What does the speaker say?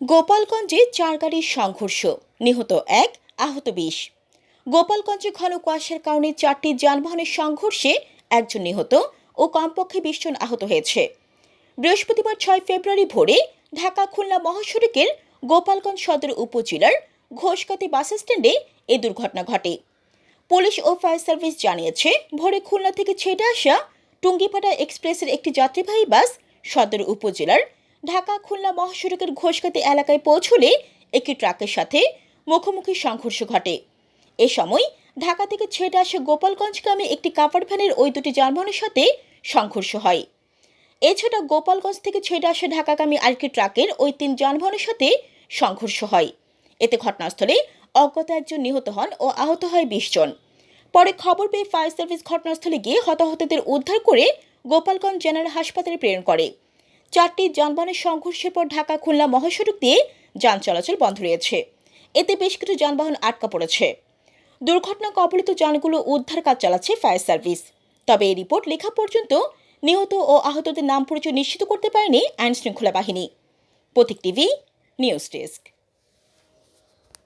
গোপালগঞ্জে চার গাড়ির সংঘর্ষ, নিহত এক, আহত বিশ। গোপালগঞ্জে ঘন কুয়াশার কারণে চারটি যানবাহনের সংঘর্ষে একজন নিহত ও কমপক্ষে বিশ জন আহত হয়েছে। বৃহস্পতিবার ছয় ফেব্রুয়ারি ভোরে ঢাকা খুলনা মহাসড়কের গোপালগঞ্জ সদর উপজেলার ঘোষকাতি বাস স্ট্যান্ডে এ দুর্ঘটনা ঘটে। পুলিশ ও ফায়ার সার্ভিস জানিয়েছে, ভোরে খুলনা থেকে ছেটে আসা টুঙ্গিপাড়া এক্সপ্রেসের একটি যাত্রীবাহী বাস সদর উপজেলার ঢাকা খুলনা মহাসড়কের ঘোষকাতি এলাকায় পৌঁছলে একটি ট্রাকের সাথে মুখোমুখি সংঘর্ষ ঘটে। এ সময় ঢাকা থেকে ছেটে আসা গোপালগঞ্জগামী একটি কাপড় ভ্যানের ওই দুটি যানবাহনের সাথে সংঘর্ষ হয়। এছাড়া গোপালগঞ্জ থেকে ছেড়ে আসা ঢাকাগামী আরেকটি ট্রাকের ওই তিন যানবাহনের সাথে সংঘর্ষ হয়। এতে ঘটনাস্থলে অজ্ঞাত একজন নিহত হন ও আহত হয় বিশ জন। পরে খবর পেয়ে ফায়ার সার্ভিস ঘটনাস্থলে গিয়ে হতাহতদের উদ্ধার করে গোপালগঞ্জ জেনারেল হাসপাতালে প্রেরণ করে। চারটি যানবাহনের সংঘর্ষের পর ঢাকা, খুলনা মহাসড়ক দিয়ে যান চলাচল বন্ধ রয়েছে। এতে বেশ কিছু যানবাহন আটকা পড়েছে। দুর্ঘটনা কবলিত যানগুলো উদ্ধার কাজ চালাচ্ছে ফায়ার সার্ভিস। তবে এই রিপোর্ট লেখা পর্যন্ত নিহত ও আহতদের নাম পরিচয় নিশ্চিত করতে পারেনি আইনশৃঙ্খলা বাহিনী। Pratik TV, news desk.